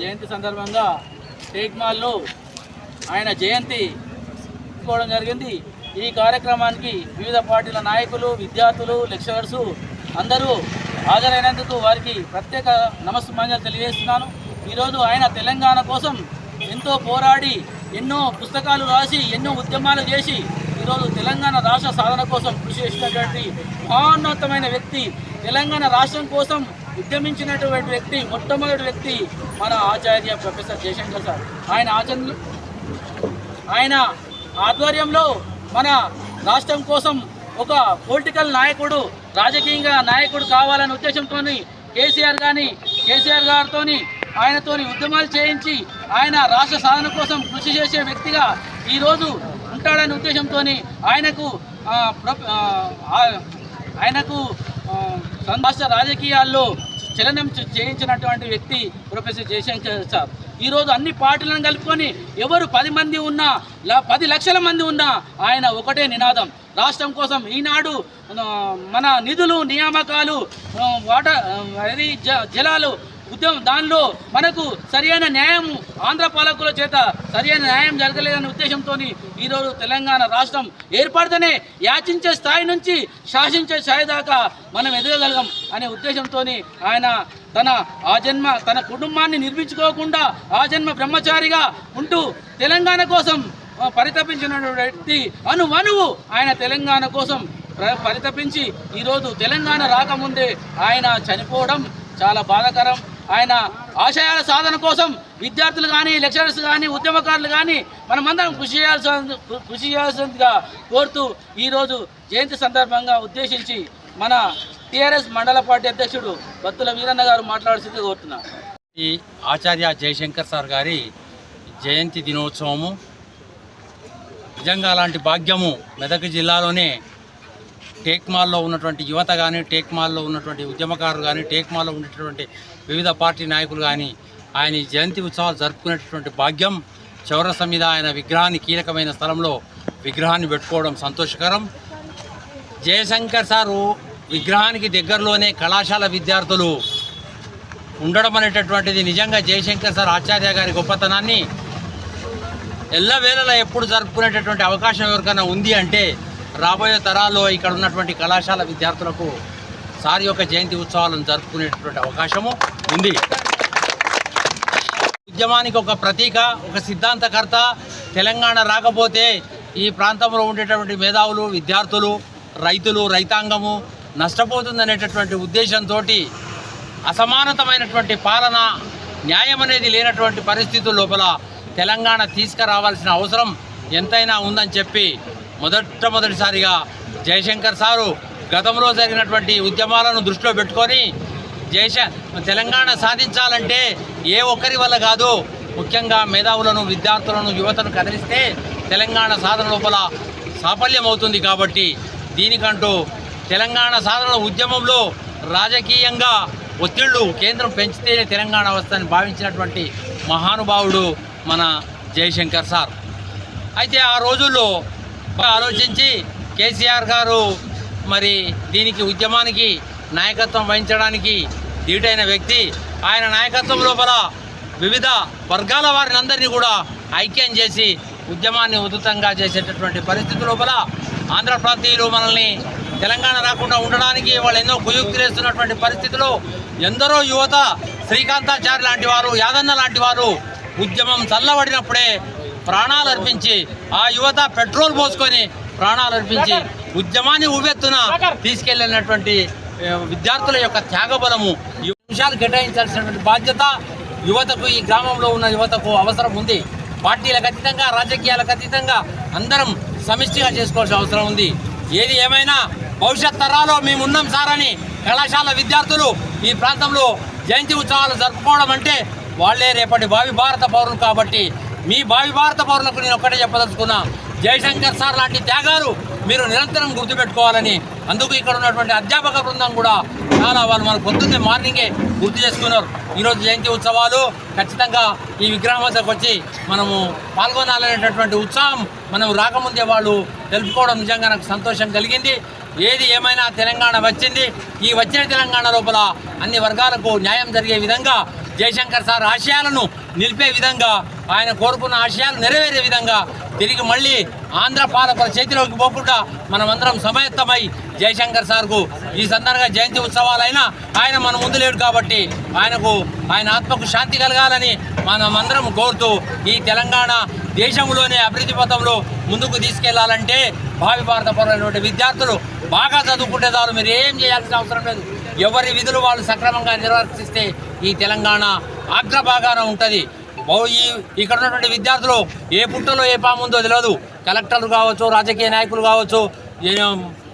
జయంతి సందర్భంగా టేక్మాల్లో ఆయన జయంతి తీసుకోవడం జరిగింది. ఈ కార్యక్రమానికి వివిధ పార్టీల నాయకులు విద్యార్థులు లెక్చరర్స్ అందరూ హాజరైనందుకు వారికి ప్రత్యేక నమస్సుమాన్యాలు తెలియజేస్తున్నాను. ఈరోజు ఆయన తెలంగాణ కోసం ఎంతో పోరాడి ఎన్నో పుస్తకాలు రాసి ఎన్నో ఉద్యమాలు చేసి ఈరోజు తెలంగాణ రాష్ట్ర సాధన కోసం కృషి చేసినటువంటి మహోన్నతమైన వ్యక్తి. తెలంగాణ రాష్ట్రం కోసం ఉద్యమించినటువంటి వ్యక్తి మొట్టమొదటి వ్యక్తి మన ఆచార్య ప్రొఫెసర్ జయశంకర్ సార్. ఆయన ఆచరణ ఆయన ఆధ్వర్యంలో మన రాష్ట్రం కోసం ఒక పొలిటికల్ నాయకుడు రాజకీయంగా నాయకుడు కావాలనే ఉద్దేశంతో కేసీఆర్ కానీ కేసీఆర్ గారితో ఆయనతోని ఉద్యమాలు చేయించి ఆయన రాష్ట్ర సాధన కోసం కృషి చేసే వ్యక్తిగా ఈరోజు ఉంటాడనే ఉద్దేశంతో ఆయనకు ప్ర- ఆయనకు రాష్ట్ర రాజకీయాల్లో చలనం చేయించినటువంటి వ్యక్తి ప్రొఫెసర్ జయశంకర్ సార్. ఈరోజు అన్ని పార్టీలను కలుపుకొని ఎవరు పది మంది ఉన్నా ల- పది లక్షల మంది ఉన్నా ఆయన ఒకటే నినాదం. రాష్ట్రం కోసం ఈనాడు మన నిధులు నియామకాలు వాటర్ అది జ- జలాలు ఉద్యమం దానిలో మనకు సరైన న్యాయం ఆంధ్ర పాలకుల చేత సరియైన న్యాయం జరగలేదనే ఉద్దేశంతో ఈరోజు తెలంగాణ రాష్ట్రం ఏర్పడితేనే యాచించే స్థాయి నుంచి శాసించే స్థాయి దాకా మనం ఎదగగలం అనే ఉద్దేశంతో ఆయన తన ఆ జన్మ తన కుటుంబాన్ని నిర్మించుకోకుండా ఆ జన్మ బ్రహ్మచారిగా ఉంటూ తెలంగాణ కోసం పరితపించిన వ్యక్తి అను ఆయన తెలంగాణ కోసం ప్ర- పరితపించి ఈరోజు తెలంగాణ రాకముందే ఆయన చనిపోవడం చాలా బాధాకరం. ఆయన ఆశయాల సాధన కోసం విద్యార్థులు కానీ లెక్చరర్స్ కానీ ఉద్యమకారులు కానీ మనమందరం కృషి చేయాల్సి కృషి చేయాల్సిందిగా కోరుతూ ఈరోజు జయంతి సందర్భంగా ఉద్దేశించి మన టీఆర్ఎస్ మండల పార్టీ అధ్యక్షుడు భత్తుల వీరన్న గారు మాట్లాడాల్సిందిగా కోరుతున్నా. ఈ ఆచార్య జయశంకర్ సార్ గారి జయంతి దినోత్సవము నిజంగా అలాంటి భాగ్యము మెదక్ జిల్లాలోనే టేక్మాల్లో ఉన్నటువంటి యువత కానీ టేక్మాల్లో ఉన్నటువంటి ఉద్యమకారులు కానీ టేక్ మాల్లో ఉండేటటువంటి వివిధ పార్టీ నాయకులు కానీ ఆయన జయంతి ఉత్సవాలు జరుపుకునేటటువంటి భాగ్యం చౌరస మీద ఆయన విగ్రహాన్ని కీలకమైన స్థలంలో విగ్రహాన్ని పెట్టుకోవడం సంతోషకరం. జయశంకర్ సారు విగ్రహానికి దగ్గరలోనే కళాశాల విద్యార్థులు ఉండడం అనేటటువంటిది నిజంగా జయశంకర్ సార్ ఆచార్య గారి గొప్పతనాన్ని ఎల్లవేళలా ఎప్పుడు జరుపుకునేటటువంటి అవకాశం ఎవరికైనా ఉంది అంటే రాబోయే తరాల్లో ఇక్కడ ఉన్నటువంటి కళాశాల విద్యార్థులకు సార్ యొక్క జయంతి ఉత్సవాలను జరుపుకునేటటువంటి అవకాశము ఉంది. ఉద్యమానికి ఒక ప్రతీక ఒక సిద్ధాంతకర్త తెలంగాణ రాకపోతే ఈ ప్రాంతంలో ఉండేటటువంటి మేధావులు విద్యార్థులు రైతులు రైతాంగము నష్టపోతుందనేటటువంటి ఉద్దేశంతో అసమానతమైనటువంటి పాలన న్యాయం అనేది లేనటువంటి పరిస్థితుల లోపల తెలంగాణ తీసుకురావాల్సిన అవసరం ఎంతైనా ఉందని చెప్పి మొదటమొదటిసారిగా జయశంకర్ సారు గతంలో జరిగినటువంటి ఉద్యమాలను దృష్టిలో పెట్టుకొని జయశ తెలంగాణ సాధించాలంటే ఏ ఒక్కరి వల్ల కాదు. ముఖ్యంగా మేధావులను విద్యార్థులను యువతను కదిలిస్తే తెలంగాణ సాధన లోపల సాఫల్యం అవుతుంది కాబట్టి దీనికంటూ తెలంగాణ సాధన ఉద్యమంలో రాజకీయంగా ఒత్తిళ్ళు కేంద్రం పెంచితేనే తెలంగాణ వస్తుందని భావించినటువంటి మహానుభావుడు మన జయశంకర్ సార్. అయితే ఆ రోజుల్లో ఆలోచించి కేసీఆర్ గారు మరి దీనికి ఉద్యమానికి నాయకత్వం వహించడానికి ధీటైన వ్యక్తి. ఆయన నాయకత్వం లోపల వివిధ వర్గాల వారిని అందరినీ కూడా ఐక్యం చేసి ఉద్యమాన్ని ఉధృతంగా చేసేటటువంటి పరిస్థితి లోపల ఆంధ్ర మనల్ని తెలంగాణ రాకుండా ఉండడానికి వాళ్ళు ఎన్నో కుయుక్తులు వేస్తున్నటువంటి పరిస్థితిలో ఎందరో యువత శ్రీకాంతాచారి లాంటి వారు యాదన్న లాంటి వారు ఉద్యమం చల్లబడినప్పుడే ప్రాణాలు అర్పించి ఆ యువత పెట్రోల్ పోసుకొని ప్రాణాలు అర్పించి ఉద్యమాన్ని ఉవ్వెత్తున తీసుకెళ్ళినటువంటి ఆ, విద్యార్థుల యొక్క త్యాగబలము ఈ నిమిషాలు కేటాయించాల్సినటువంటి బాధ్యత యువతకు ఈ గ్రామంలో ఉన్న యువతకు అవసరం ఉంది. పార్టీలకు అతీతంగా రాజకీయాలకు అతీతంగా అందరం సమిష్టిగా చేసుకోవాల్సిన అవసరం ఉంది. ఏది ఏమైనా భవిష్యత్ తరాలో మేము ఉన్నాం సార్ అని కళాశాల విద్యార్థులు ఈ ప్రాంతంలో జయంతి ఉత్సవాలు జరుపుకోవడం అంటే వాళ్ళే రేపటి భావి భారత పౌరులు కాబట్టి మీ భావి భారత పౌరులకు నేను ఒక్కటే చెప్పదలుచుకున్నా జయశంకర్ సార్ లాంటి త్యాగాలు మీరు నిరంతరం గుర్తుపెట్టుకోవాలని. అందుకు ఇక్కడ ఉన్నటువంటి అధ్యాపక బృందం కూడా చాలా వాళ్ళు మన పొద్దున్నే మార్నింగే గుర్తు చేసుకున్నారు. ఈరోజు జయంతి ఉత్సవాలు ఖచ్చితంగా ఈ విగ్రహం వద్దకు వచ్చి మనము పాల్గొనాలనేటటువంటి ఉత్సాహం మనం రాకముందే వాళ్ళు తెలుపుకోవడం నిజంగా నాకు సంతోషం కలిగింది. ఏది ఏమైనా తెలంగాణ వచ్చింది ఈ వచ్చిన తెలంగాణ లోపల అన్ని వర్గాలకు న్యాయం జరిగే విధంగా జయశంకర్ సార్ ఆశయాలను నిలిపే విధంగా ఆయన కోరుకున్న ఆశయాలు నెరవేరే విధంగా తిరిగి మళ్ళీ ఆంధ్ర పాలకుల చేతిలోకి పోకుండా మనమందరం సమయత్తమై జయశంకర్ సార్కు ఈ సందర్భంగా జయంతి ఉత్సవాలైనా ఆయన మన ముందు లేడు కాబట్టి ఆయనకు ఆయన ఆత్మకు శాంతి కలగాలని మనమందరం కోరుతూ ఈ తెలంగాణ దేశంలోనే అభివృద్ధి పథంలో ముందుకు తీసుకెళ్ళాలంటే భావి భారత పౌరులైనటువంటి విద్యార్థులు బాగా చదువుకుంటే చాలు. మీరు ఏం చేయాల్సిన అవసరం లేదు. ఎవరి విధులు వాళ్ళు సక్రమంగా నిర్వర్తిస్తే ఈ తెలంగాణ అగ్రభాగాన ఉంటుంది. ఈ ఇక్కడ ఉన్నటువంటి విద్యార్థులు ఏ పుట్టలో ఏ పాముందో తెలియదు కలెక్టర్లు కావచ్చు రాజకీయ నాయకులు కావచ్చు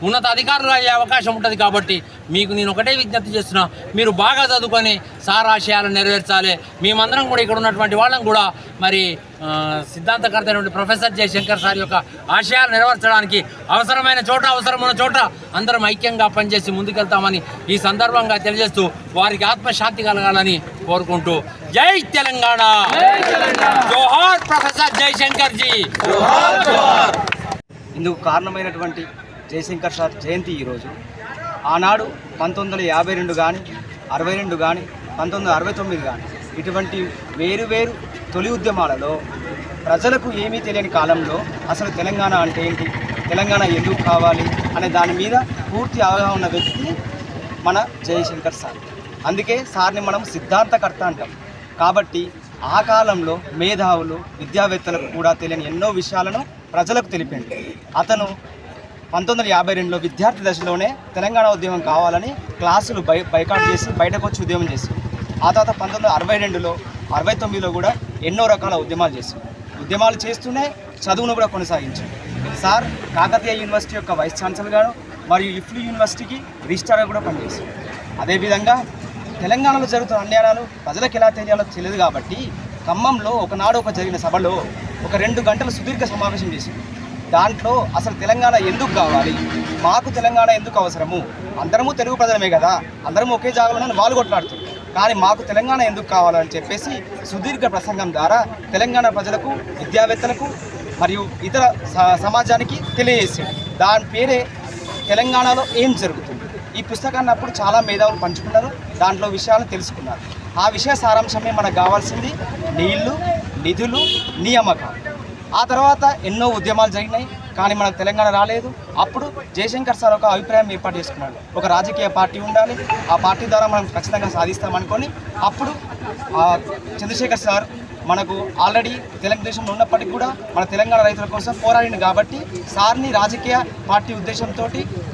ఉన్నత అధికారులు అయ్యే అవకాశం ఉంటుంది కాబట్టి మీకు నేను ఒకటే విజ్ఞప్తి చేస్తున్నా మీరు బాగా చదువుకొని సార్ ఆశయాలను నెరవేర్చాలి. మేమందరం కూడా ఇక్కడ ఉన్నటువంటి వాళ్ళం కూడా మరి సిద్ధాంతకర్త అయినటువంటి ప్రొఫెసర్ జయశంకర్ సార్ యొక్క ఆశయాలు నెరవేర్చడానికి అవసరమైన చోట అవసరమైన చోట అందరం ఐక్యంగా పనిచేసి ముందుకెళ్తామని ఈ సందర్భంగా తెలియజేస్తూ వారికి ఆత్మశాంతి కలగాలని కోరుకుంటూ జై తెలంగాణ! జోహార్ ప్రొఫెసర్ జయశంకర్ జీ ఇందుకు కారణమైనటువంటి జయశంకర్ సార్ జయంతి ఈరోజు. ఆనాడు పంతొమ్మిది వందల యాభై రెండు కానీ అరవై రెండు కానీ పంతొమ్మిది వందల అరవై తొమ్మిది కానీ ఇటువంటి వేరు వేరు తొలి ఉద్యమాలలో ప్రజలకు ఏమీ తెలియని కాలంలో అసలు తెలంగాణ అంటే ఏంటి? తెలంగాణ ఎందుకు కావాలి? అనే దాని మీద పూర్తి అవగాహన ఉన్న వ్యక్తి మన జయశంకర్ సార్. అందుకే సార్ని మనం సిద్ధాంతకర్త అంటాం. కాబట్టి ఆ కాలంలో మేధావులు విద్యావేత్తలకు కూడా తెలియని ఎన్నో విషయాలను ప్రజలకు తెలిపిండు. అతను పంతొమ్మిది వందల యాభై రెండులో విద్యార్థి దశలోనే తెలంగాణ ఉద్యమం కావాలని క్లాసులు బై బైకాట్ చేసి బయటకు వచ్చి ఉద్యమం చేసింది. ఆ తర్వాత పంతొమ్మిది వందల అరవై రెండులో అరవై తొమ్మిదిలో కూడా ఎన్నో రకాల ఉద్యమాలు చేసింది. ఉద్యమాలు చేస్తూనే చదువును కూడా కొనసాగించింది. సార్ కాకతీయ యూనివర్సిటీ యొక్క వైస్ ఛాన్సలర్గాను మరియు ఇఫ్లూ యూనివర్సిటీకి రిజిస్ట్రార్గా కూడా పనిచేసింది అదేవిధంగా తెలంగాణలో జరుగుతున్న అన్యాయాలు ప్రజలకు ఎలా తెలియాలో తెలియదు కాబట్టి ఖమ్మంలో ఒకనాడు ఒక జరిగిన సభలో ఒక రెండు గంటల సుదీర్ఘ సమావేశం చేసింది. దాంట్లో అసలు తెలంగాణ ఎందుకు కావాలి? మాకు తెలంగాణ ఎందుకు అవసరము? అందరము తెలుగు ప్రజలమే కదా. అందరం ఒకే జాగాలోనే వాళ్ళు కొట్లాడుతున్నారు. కానీ మాకు తెలంగాణ ఎందుకు కావాలని చెప్పేసి సుదీర్ఘ ప్రసంగం ద్వారా తెలంగాణ ప్రజలకు విద్యావేత్తలకు మరియు ఇతర స- సమాజానికి తెలియజేసాడు దాని పేరే తెలంగాణలో ఏం జరుగుతుంది? ఈ పుస్తకాన్ని అప్పుడు చాలా మేధావులు పంచుకున్నారు. దాంట్లో విషయాలు తెలుసుకున్నారు. ఆ విషయ సారాంశమే మనకు కావాల్సింది నీళ్ళు నిధులు నియామకాలు. ఆ తర్వాత ఎన్నో ఉద్యమాలు జరిగినాయి కానీ మనకు తెలంగాణ రాలేదు. అప్పుడు జయశంకర్ సార్ ఒక అభిప్రాయం ఏర్పాటు చేసుకున్నాడు. ఒక రాజకీయ పార్టీ ఉండాలి ఆ పార్టీ ద్వారా మనం ఖచ్చితంగా సాధిస్తామనుకొని అప్పుడు చంద్రశేఖర్ సార్ మనకు ఆల్రెడీ తెలుగుదేశంలో ఉన్నప్పటికీ కూడా మన తెలంగాణ రైతుల కోసం పోరాడింది కాబట్టి సార్ని రాజకీయ పార్టీ ఉద్దేశంతో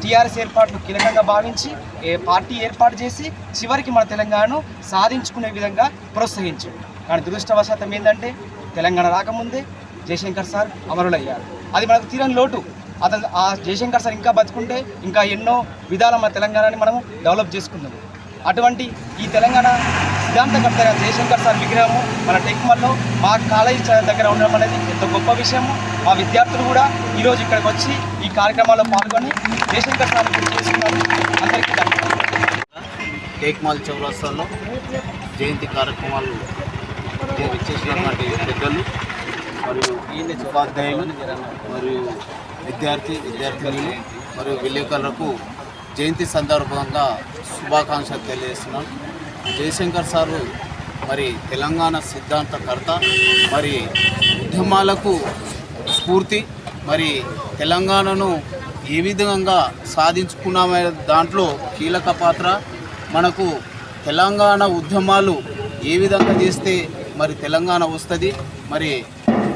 టీఆర్ఎస్ ఏర్పాట్లు కీలకంగా భావించి ఏ పార్టీ ఏర్పాటు చేసి చివరికి మన తెలంగాణను సాధించుకునే విధంగా ప్రోత్సహించాడు కానీ దురదృష్టవశాతం ఏంటంటే తెలంగాణ రాకముందే జయశంకర్ సార్ అమరులయ్యారు. అది మనకు తీరని లోటు. అతను ఆ జయశంకర్ సార్ ఇంకా బతుకుంటే ఇంకా ఎన్నో విధాల మన తెలంగాణని మనం డెవలప్ చేసుకుందాం. అటువంటి ఈ తెలంగాణ సిద్ధాంతకర్తగా జయశంకర్ సార్ విగ్రహము మన టెక్మల్లో మా కాలేజీ దగ్గర ఉండడం అనేది ఎంతో గొప్ప విషయము. మా విద్యార్థులు కూడా ఈరోజు ఇక్కడికి వచ్చి ఈ కార్యక్రమాల్లో పాల్గొని జయశంకర్ సార్ గుర్తు చేసుకున్నారు అందరికీ టేక్మాల్ చౌరస్తాలో జయంతి కార్యక్రమాలు చేసినటువంటి పెద్దలు మరియు ఉపాధ్యాయులు మరియు విద్యార్థి విద్యార్థినులు మరియు విలేకరులకు జయంతి సందర్భంగా శుభాకాంక్షలు తెలియజేస్తున్నాం. జయశంకర్ సారు మరి తెలంగాణ సిద్ధాంతకర్త మరి ఉద్యమాలకు స్ఫూర్తి మరి తెలంగాణను ఏ విధంగా సాధించుకున్నామే దాంట్లో కీలక పాత్ర. మనకు తెలంగాణ ఉద్యమాలు ఏ విధంగా చేస్తే మరి తెలంగాణ వస్తుంది? మరి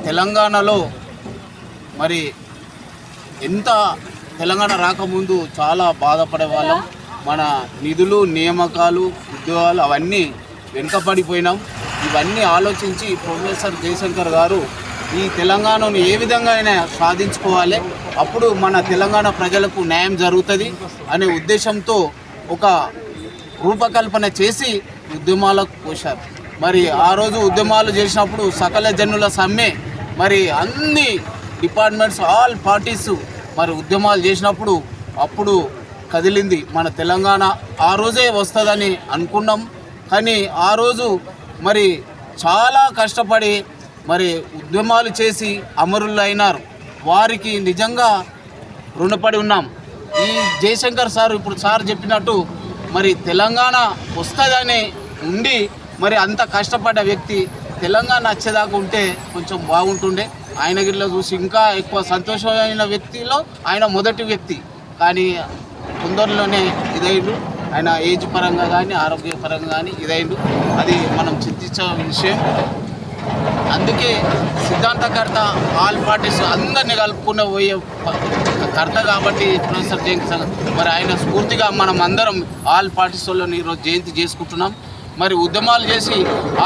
తెలంగాణలో మరి ఎంత తెలంగాణ రాకముందు చాలా బాధపడే వాళ్ళం మన నిధులు నియామకాలు ఉద్యోగాలు అవన్నీ వెనుకబడిపోయినాం. ఇవన్నీ ఆలోచించి ప్రొఫెసర్ జయశంకర్ గారు ఈ తెలంగాణను ఏ విధంగా అయినా సాధించుకోవాలి. అప్పుడు మన తెలంగాణ ప్రజలకు న్యాయం జరుగుతుంది అనే ఉద్దేశంతో ఒక రూపకల్పన చేసి ఉద్యమాలకు పోశారు. మరి ఆ రోజు ఉద్యమాలు చేసినప్పుడు సకల జనుల సమ్మె మరి అన్ని డిపార్ట్మెంట్స్ ఆల్ పార్టీస్ మరి ఉద్యమాలు చేసినప్పుడు అప్పుడు కదిలింది మన తెలంగాణ. ఆ రోజే వస్తుందని అనుకున్నాం. కానీ ఆ రోజు మరి చాలా కష్టపడి మరి ఉద్యమాలు చేసి అమరులు అయినారు వారికి నిజంగా రుణపడి ఉన్నాం. ఈ జయశంకర్ సార్ ఇప్పుడు సార్ చెప్పినట్టు మరి తెలంగాణ వస్తుందని ఉండి మరి అంత కష్టపడ్డ వ్యక్తి తెలంగాణ వచ్చేదాకా ఉంటే కొంచెం బాగుంటుండే. ఆయన గిట్ల చూసి ఇంకా ఎక్కువ సంతోషమైన వ్యక్తిలో ఆయన మొదటి వ్యక్తి. కానీ తొందరలోనే ఇదైండు. ఆయన ఏజ్ పరంగా కానీ ఆరోగ్య పరంగా కానీ ఇదైండు. అది మనం చింతించే విషయం. అందుకే సిద్ధాంతకర్త ఆల్ పార్టీస్ అందరినీ కలుపుకునే పోయే కర్త కాబట్టి ప్రొఫెసర్ జయంతి మరి ఆయన స్ఫూర్తిగా మనం అందరం ఆల్ పార్టీస్ వాళ్ళని ఈరోజు జయంతి చేసుకుంటున్నాం. మరి ఉద్యమాలు చేసి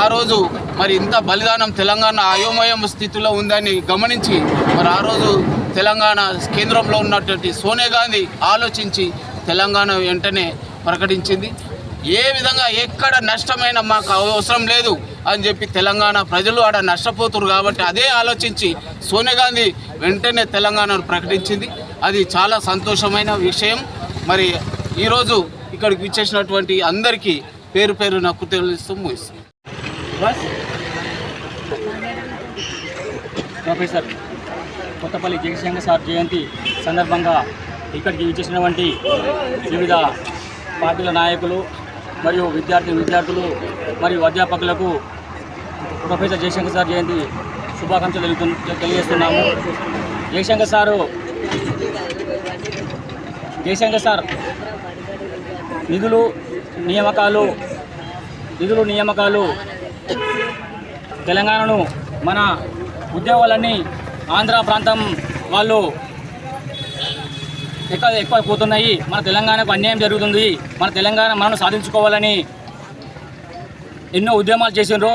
ఆ రోజు మరి ఇంత బలిదానం తెలంగాణ అయోమయం స్థితిలో ఉందని గమనించి మరి ఆ రోజు తెలంగాణ కేంద్రంలో ఉన్నటువంటి సోనియా గాంధీ ఆలోచించి తెలంగాణ వెంటనే ప్రకటించింది. ఏ విధంగా ఎక్కడ నష్టమైన మాకు అవసరం లేదు అని చెప్పి తెలంగాణ ప్రజలు ఆడ నష్టపోతురు కాబట్టి అదే ఆలోచించి సోనియా గాంధీ వెంటనే తెలంగాణను ప్రకటించింది. అది చాలా సంతోషమైన విషయం. మరి ఈరోజు ఇక్కడికి విచ్చేసినటువంటి అందరికీ పేరు పేరు నాకు తెలుస్తూ ముగిస్తుంది ప్రొఫెసర్ కొత్తపల్లి జగశంకర్ సార్ జయంతి సందర్భంగా ఇక్కడికి విచ్చేసినటువంటి వివిధ పార్టీల నాయకులు మరియు విద్యార్థి విద్యార్థులు మరియు అధ్యాపకులకు ప్రొఫెసర్ జయశంకర్ సార్ జయంతి శుభాకాంక్షలు తెలియజేస్తున్నాము. జయశంకర్ సారు జయశంకర్ సార్ నిధులు నియామకాలు నిధులు నియామకాలు. తెలంగాణను మన ఉద్యోగాలన్నీ ఆంధ్ర ప్రాంతం వాళ్ళు ఎక్కువ ఎక్కువ పోతున్నాయి. మన తెలంగాణకు అన్యాయం జరుగుతుంది. మన తెలంగాణ మనం సాధించుకోవాలని ఎన్నో ఉద్యమాలు చేసిండ్రు.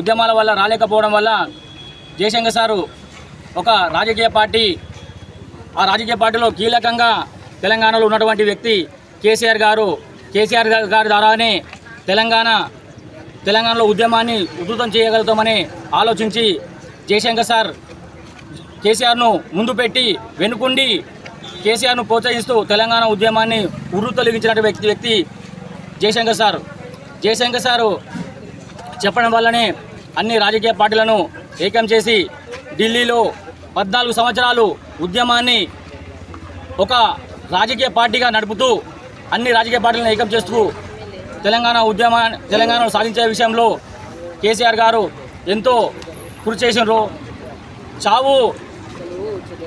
ఉద్యమాల వల్ల రాలేకపోవడం వల్ల జయశంకర్ సారు ఒక రాజకీయ పార్టీ ఆ రాజకీయ పార్టీలో కీలకంగా తెలంగాణలో ఉన్నటువంటి వ్యక్తి కేసీఆర్ గారు కేసీఆర్ గారి ద్వారానే తెలంగాణ తెలంగాణలో ఉద్యమాన్ని ఉధృతం చేయగలుగుతామని ఆలోచించి జయశంకర్ సార్ కేసీఆర్ను ముందు పెట్టి వెనుకుండి కేసీఆర్ను ప్రోత్సహిస్తూ తెలంగాణ ఉద్యమాన్ని ఉర్రుతొలగించినటువంటి వ్యక్తి వ్యక్తి జయశంకర్ సార్. జయశంకర్ సారు చెప్పడం వల్లనే అన్ని రాజకీయ పార్టీలను ఏకం చేసి ఢిల్లీలో పద్నాలుగు సంవత్సరాలు ఉద్యమాన్ని ఒక రాజకీయ పార్టీగా నడుపుతూ అన్ని రాజకీయ పార్టీలను ఏకం చేస్తూ తెలంగాణ ఉద్యమా తెలంగాణను సాధించే విషయంలో కేసీఆర్ గారు ఎంతో కృషి చేసినారు చావు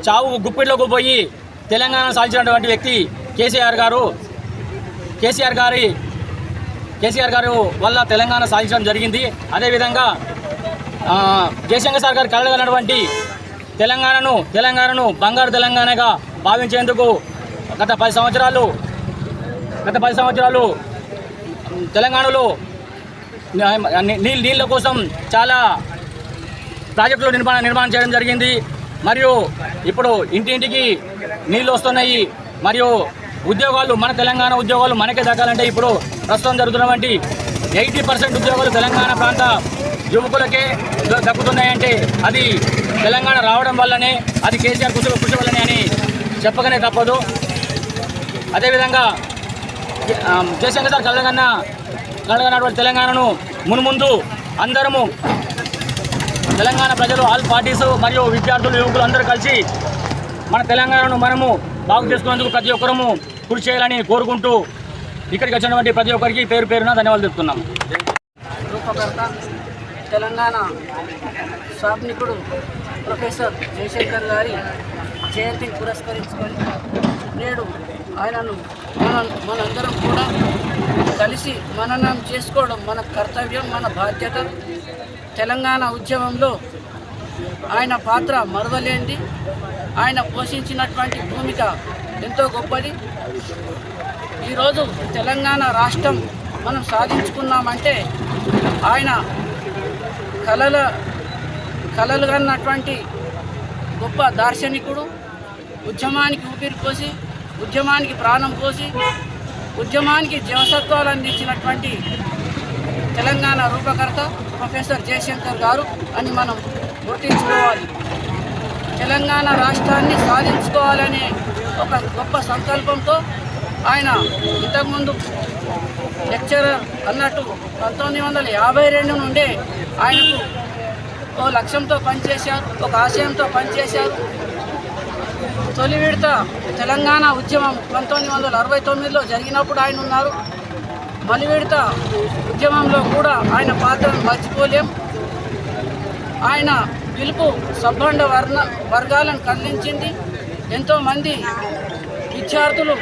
చావు గుప్పిట్లోకి పోయి తెలంగాణ సాధించినటువంటి వ్యక్తి కేసీఆర్ గారు. కేసీఆర్ గారి కేసీఆర్ గారు వల్ల తెలంగాణ సాధించడం జరిగింది. అదేవిధంగా జయశంకర్ సార్ గారు కలగనటువంటి తెలంగాణను తెలంగాణను బంగారు తెలంగాణగా భావించేందుకు గత పది సంవత్సరాలు గత పది సంవత్సరాలు తెలంగాణలో నీళ్ళ నీళ్ళ కోసం చాలా ప్రాజెక్టులు నిర్మాణ నిర్మాణం చేయడం జరిగింది. మరియు ఇప్పుడు ఇంటింటికి నీళ్ళు వస్తున్నాయి. మరియు ఉద్యోగాలు మన తెలంగాణ ఉద్యోగాలు మనకే దక్కాలంటే ఇప్పుడు ప్రస్తుతం జరుగుతున్నటువంటి ఎయిటీ పర్సెంట్ ఉద్యోగాలు తెలంగాణ ప్రాంత యువకులకే దక్కుతున్నాయంటే అది తెలంగాణ రావడం వల్లనే అది కేసీఆర్ కృషి కృషి వల్లనే అని చెప్పకనే తప్పదు. అదేవిధంగా జయశంకర్ సార్ కలగన్న కలగనటువంటి తెలంగాణను మున్ముందు అందరము తెలంగాణ ప్రజలు ఆల్ పార్టీస్ మరియు విద్యార్థులు యువకులు అందరూ కలిసి మన తెలంగాణను మనము బాగు చేసుకునేందుకు ప్రతి ఒక్కరము కృషి చేయాలని కోరుకుంటూ ఇక్కడికి వచ్చినటువంటి ప్రతి ఒక్కరికి పేరు పేరున ధన్యవాదాలు చెప్తున్నాము తెలంగాణ స్వాప్నికుడు ప్రొఫెసర్ జయశంకర్ గారి జయంతిని పురస్కరించుకొని నేడు ఆయనను మన మనందరం కూడా కలిసి మననం చేసుకోవడం మన కర్తవ్యం మన బాధ్యత. తెలంగాణ ఉద్యమంలో ఆయన పాత్ర మరవలేనిది ఆయన పోషించినటువంటి భూమిక ఎంతో గొప్పది. ఈరోజు తెలంగాణ రాష్ట్రం మనం సాధించుకున్నామంటే ఆయన కళల కళలు కన్నటువంటి గొప్ప దార్శనికుడు ఉద్యమానికి ఊపిరి పోసి ఉద్యమానికి ప్రాణం పోసి ఉద్యమానికి జీవసత్వాలు అందించినటువంటి తెలంగాణ రూపకర్త ప్రొఫెసర్ జయశంకర్ గారు అని మనం గుర్తించుకోవాలి. తెలంగాణ రాష్ట్రాన్ని సాధించుకోవాలనే ఒక గొప్ప సంకల్పంతో ఆయన ఇంతకుముందు లెక్చరర్ అన్నట్టు పంతొమ్మిది వందల యాభై రెండు నుండే ఆయనకు ఓ లక్ష్యంతో పనిచేశారు ఒక ఆశయంతో పనిచేశారు. తొలి విడత తెలంగాణ ఉద్యమం పంతొమ్మిది వందల అరవై తొమ్మిదిలో జరిగినప్పుడు ఆయన ఉన్నారు. మలి విడత ఉద్యమంలో కూడా ఆయన పాత్రను మర్చిపోలేం. ఆయన పిలుపు సబ్బండ వర్ణ వర్గాలను కదిలించింది. ఎంతోమంది విద్యార్థులు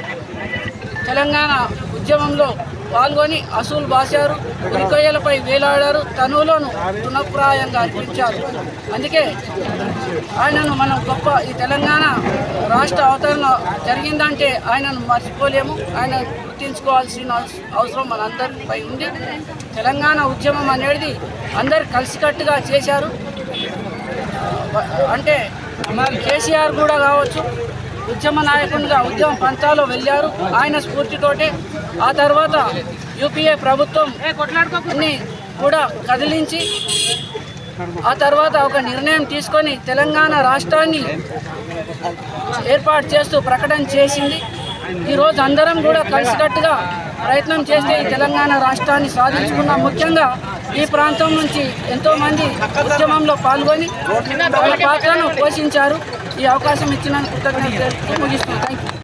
తెలంగాణ ఉద్యమంలో పాల్గొని అసూలు బాశారు ఉరికొయ్యలపై వేలాడారు తనువులను పునఃప్రాయంగా అర్పించారు అందుకే ఆయనను మనం గొప్ప ఈ తెలంగాణ రాష్ట్ర అవతరణ జరిగిందంటే ఆయనను మర్చిపోలేము. ఆయన గుర్తించుకోవాల్సిన అవసరం మనందరిపై ఉంది. తెలంగాణ ఉద్యమం అనేది అందరు కలిసికట్టుగా చేశారు. అంటే కేసీఆర్ కూడా కావచ్చు ఉద్యమ నాయకునిగా ఉద్యమ పంతాలో వెళ్ళారు. ఆయన స్ఫూర్తితోటే ఆ తర్వాత యూపీఏ ప్రభుత్వం కూడా కదిలించి ఆ తర్వాత ఒక నిర్ణయం తీసుకొని తెలంగాణ రాష్ట్రాన్ని ఏర్పాటు చేస్తూ ప్రకటన చేసింది. ఈరోజు అందరం కూడా కలిసికట్టుగా ప్రయత్నం చేస్తే ఈ తెలంగాణ రాష్ట్రాన్ని సాధించుకున్నాం. ముఖ్యంగా ఈ ప్రాంతం నుంచి ఎంతోమంది ఉద్యమంలో పాల్గొని వాళ్ళ పాత్రను పోషించారు. ఈ అవకాశం ఇచ్చినందుకు కృతజ్ఞతలు ముగిస్తున్నాను. థ్యాంక్